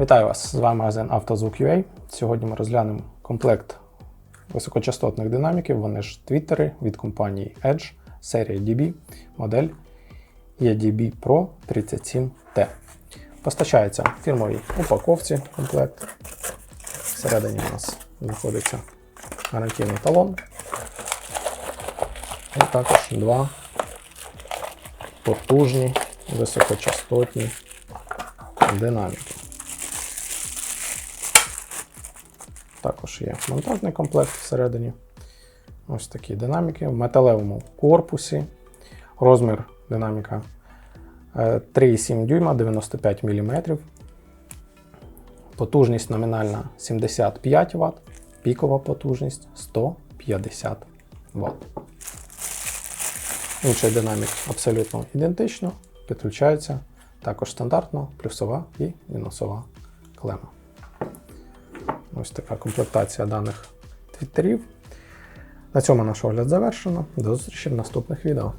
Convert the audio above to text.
Вітаю вас! З вами магазин «Автозвук.UA». Сьогодні ми розглянемо комплект високочастотних динаміків. Вони ж твіттери від компанії Edge, серія DB, модель EDB Pro 37T. Постачається в фірмовій упаковці комплект. Всередині у нас знаходиться гарантійний талон. І також два потужні високочастотні динаміки. Також є монтажний комплект всередині. Ось такі динаміки в металевому корпусі. Розмір динаміка е, 3,7 дюйма 95 мм. Потужність номінальна 75 Вт, пікова потужність 150 Вт. Інший динамік абсолютно ідентично, підключається також стандартно плюсова і мінусова клема. Ось така комплектація даних твіттерів. На цьому наш огляд завершено. До зустрічі в наступних відео.